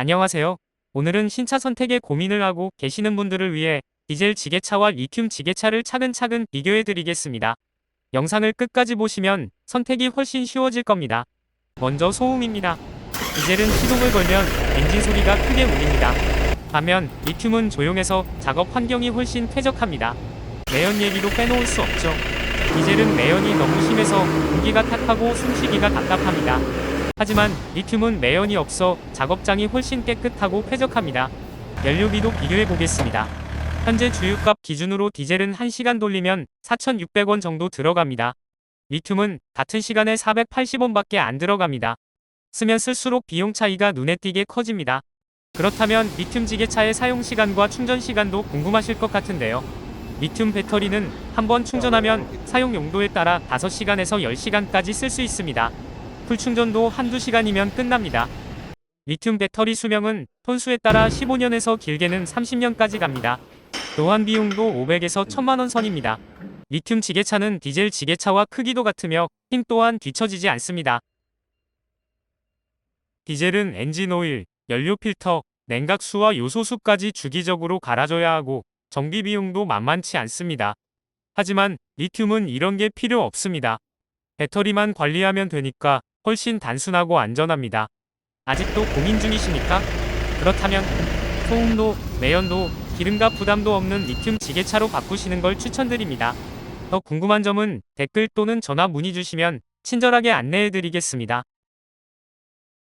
안녕하세요. 오늘은 신차 선택에 고민을 하고 계시는 분들을 위해 디젤 지게차와 리튬 지게차를 차근차근 비교해 드리겠습니다. 영상을 끝까지 보시면 선택이 훨씬 쉬워질 겁니다. 먼저 소음입니다. 디젤은 시동을 걸면 엔진 소리가 크게 울립니다. 반면 리튬은 조용해서 작업 환경이 훨씬 쾌적합니다. 매연 얘기도 빼놓을 수 없죠. 디젤은 매연이 너무 심해서 공기가 탁하고 숨쉬기가 답답합니다. 하지만 리튬은 매연이 없어 작업장이 훨씬 깨끗하고 쾌적합니다. 연료비도 비교해 보겠습니다. 현재 주유값 기준으로 디젤은 1시간 돌리면 4,600원 정도 들어갑니다. 리튬은 같은 시간에 480원밖에 안 들어갑니다. 쓰면 쓸수록 비용 차이가 눈에 띄게 커집니다. 그렇다면 리튬 지게차의 사용 시간과 충전 시간도 궁금하실 것 같은데요. 리튬 배터리는 한 번 충전하면 사용 용도에 따라 5시간에서 10시간까지 쓸 수 있습니다. 풀 충전도 한두 시간이면 끝납니다. 리튬 배터리 수명은 톤수에 따라 15년에서 길게는 30년까지 갑니다. 또한 비용도 500에서 1000만원 선입니다. 리튬 지게차는 디젤 지게차와 크기도 같으며 힘 또한 뒤처지지 않습니다. 디젤은 엔진 오일, 연료 필터, 냉각수와 요소수까지 주기적으로 갈아줘야 하고 정비 비용도 만만치 않습니다. 하지만 리튬은 이런 게 필요 없습니다. 배터리만 관리하면 되니까 훨씬 단순하고 안전합니다. 아직도 고민 중이십니까? 그렇다면 소음도, 매연도, 기름값 부담도 없는 리튬 지게차로 바꾸시는 걸 추천드립니다. 더 궁금한 점은 댓글 또는 전화 문의 주시면 친절하게 안내해 드리겠습니다.